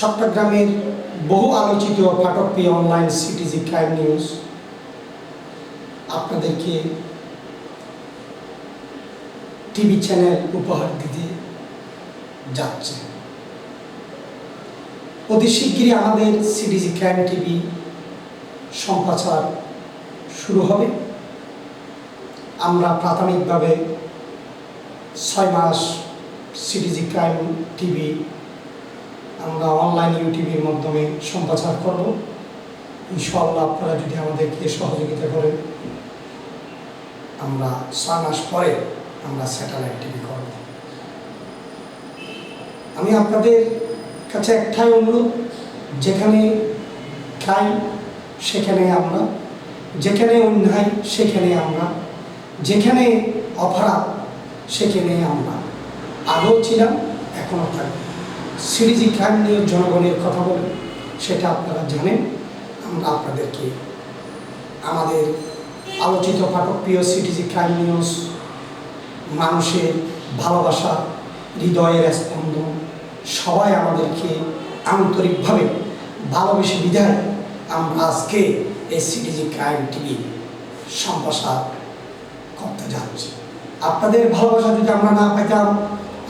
চট্টগ্রামের বহু আলোচিত ফাটকপ্রিয় অনলাইন সিটিজি ক্রাইম নিউজ আপনাদেরকে টিভি চ্যানেল উপহার দিতে যাচ্ছে। অতি শিগগিরই আমাদের সিটিজি ক্রাইম টিভি সম্প্রচার শুরু হবে। আমরা প্রাথমিকভাবে ছয় মাস সিটিজি ক্রাইম টিভি আমরা অনলাইন ইউটিউবের মাধ্যমে সম্প্রচার করব। ইনশাআল্লাহ আপনারা যদি আমাদেরকে সহযোগিতা করেন, আমরা ছয় মাস পরে আমরা স্যাটেলাইট টিভি করব। আমি আপনাদের কাছে একটাই অনুরোধ, যেখানে খাই সেখানে আমরা, যেখানে অন্যায় সেখানে আমরা, যেখানে অপরাধ সেখানে আমরা। আগেও ছিলাম এখনও থাকব। সিরিজি ক্রাইম নিয়ে জনগণের কথা বলে সেটা আপনারা জানেন। আমরা আপনাদেরকে আমাদের আলোচিত পাঠক প্রিয় সিটিজি ক্রাইম নিউজ, মানুষের ভালোবাসা, হৃদয়ের স্পন্দন, সবাই আমাদেরকে আন্তরিকভাবে ভালোবেসে বিধায় আমরা আজকে এই সিটিজি ক্রাইম টিভি সম্প্রসার করতে যাচ্ছি। আপনাদের ভালোবাসা যদি আমরা না পেতাম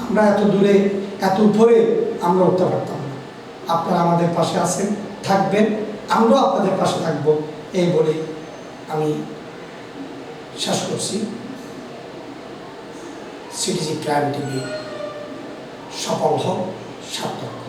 আমরা এত দূরে এত উপরে আমরা উঠতে পারতাম না। আপনারা আমাদের পাশে আছেন, থাকবেন, আমরাও আপনাদের পাশে থাকব। এই বলে আমি শেষ করছি। সিটিজি ক্রাইম টিভি সফল হোক, সার্থক